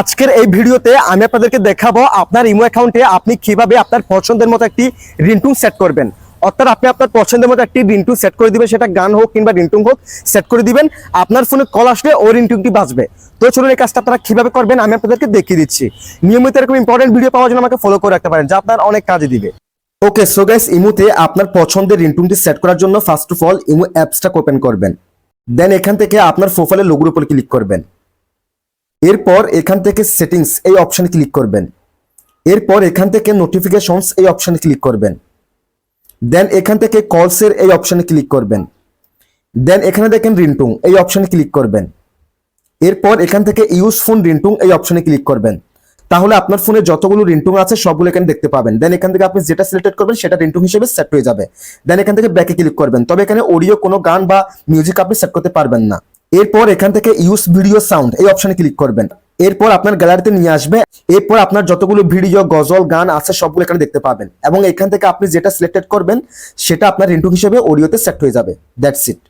আজকের এই ভিডিওতে আমি আপনাদেরকে দেখাবো আপনার ইমো অ্যাকাউন্টে আপনি কীভাবে আপনার পছন্দের মতো একটি রিন্টুন সেট করবেন। অর্থাৎ আপনি আপনার পছন্দের মতো একটি রিন্টুন সেট করে দিবেন, সেটা গান হোক কিংবা রিন্টুন হোক, সেট করে দিবেন। আপনার ফোনে কল আসলে ওই রিন্টুনটি বাজবে। তো চলুন এই কাজটা আপনারা কীভাবে করবেন আমি আপনাদেরকে দেখিয়ে দিচ্ছি। নিয়মিত এরকম ইম্পর্টেন্ট ভিডিও পাওয়ার জন্য আমাকে ফলো করে রাখতে পারেন, যা আপনার অনেক কাজে দিবে। ওকে সো গাইস ইমোতে আপনার পছন্দের রিন্টুনটি সেট করার জন্য ফার্স্ট অফ অল ইমো অ্যাপসটা ওপেন করবেন। দেন এখান থেকে আপনার প্রোফাইলের লোগোর উপর ক্লিক করবেন। এরপর এখান থেকে সেটিংস এই অপশানে ক্লিক করবেন। এরপর এখান থেকে নোটিফিকেশনস এই অপশানে ক্লিক করবেন। দেন এখান থেকে কলসের এই অপশানে ক্লিক করবেন। দেন এখানে দেখেন রিন্টুং এই অপশানে ক্লিক করবেন। এরপর এখান থেকে ইউজ ফোন রিন্টুং এই অপশানে ক্লিক করবেন। তাহলে আপনার ফোনে যতগুলো রিন্টুং আছে সবগুলো এখানে দেখতে পাবেন। দেন এখান থেকে আপনি যেটা সিলেক্ট করবেন সেটা রিন্টুং হিসেবে সেট হয়ে যাবে। দেন এখান থেকে ব্যাকে ক্লিক করবেন। তবে এখানে অডিও কোনো গান বা মিউজিক আপনি সেট করতে পারবেন না। এরপর এখান থেকে ইউজ ভিডিও সাউন্ড এই অপশানে ক্লিক করবেন। এরপর আপনার গ্যালারিতে নিয়ে আসবে। এরপর আপনার যতগুলো ভিডিও গজল, গান আছে, সবগুলো এখানে দেখতে পাবেন। এবং এখান থেকে আপনি যেটা সিলেক্টেড করবেন, সেটা আপনার রিন্টুং হিসেবে অডিওতে সেট হয়ে যাবে। That's it